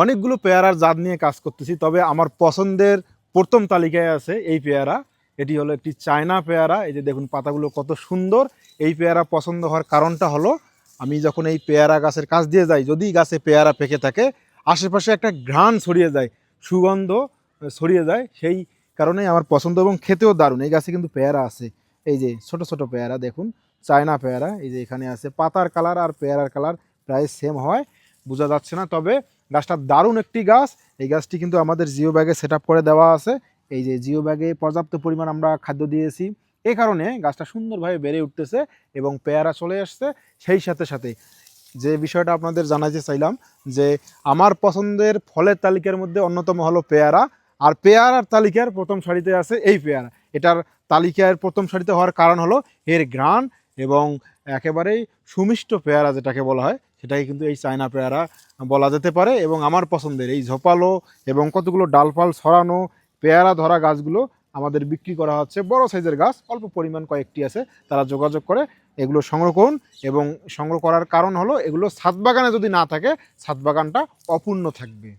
অনেকগুলো পেয়ারার জাত নিয়ে কাজ করতেছি, তবে আমার পছন্দের প্রথম তালিকায় আছে এই পেয়ারা। এটি হলো একটি চায়না পেয়ারা। এই যে দেখুন, পাতাগুলো কত সুন্দর। এই পেয়ারা পছন্দ হওয়ার কারণটা হলো, আমি যখন এই পেয়ারা গাছের কাছ দিয়ে যাই, যদি গাছে পেয়ারা পেকে থাকে, আশেপাশে একটা ঘ্রাণ ছড়িয়ে যায়, সুগন্ধ ছড়িয়ে যায়, সেই কারণেই আমার পছন্দ এবং খেতেও দারুণ। এই গাছে কিন্তু পেয়ারা আছে। এই যে ছোট ছোট পেয়ারা, দেখুন, চায়না পেয়ারা, এই যে এখানে আছে। পাতার কালার আর পেয়ারার কালার প্রায় সেম হয়, বোঝা যাচ্ছে না, তবে গাছটা দারুণ একটি গাছ। এই গাছটি কিন্তু আমাদের জিও ব্যাগে সেট করে দেওয়া আছে। এই যে জিও ব্যাগে পর্যাপ্ত পরিমাণ আমরা খাদ্য দিয়েছি। এই কারণে গাছটা সুন্দরভাবে বেড়ে উঠতেছে এবং পেয়ারা চলে আসছে। সেই সাথে সাথে যে বিষয়টা আপনাদের জানাতে চাইলাম যে আমার পছন্দের ফলের তালিকার মধ্যে অন্যতম হলো পেয়ারা। আর পেয়ারার তালিকার প্রথম সারিতে আছে এই পেয়ারা। এটার তালিকার প্রথম সারিতে হওয়ার কারণ হলো এর গ্রান এবং একেবারেই সুমিষ্ট পেয়ারা যেটাকে বলা হয়। সেটাকে কিন্তু এই চায়না পেয়ারা বলা যেতে পারে এবং আমার পছন্দের এই ঝোপালো এবং কতগুলো ডালপাল ছড়ানো পেয়ারা ধরা গাছগুলো আমাদের বিক্রি করা হচ্ছে। বড় সাইজের গাছ, অল্প পরিমাণ কয়েকটি আছে, তারা যোগাযোগ করে এগুলো সংগ্রহ করুন এবং সংগ্রহ করার কারণ হলো এগুলো ছাদ বাগানে যদি না থাকে, ছাদ বাগানটা অপূর্ণ থাকবে।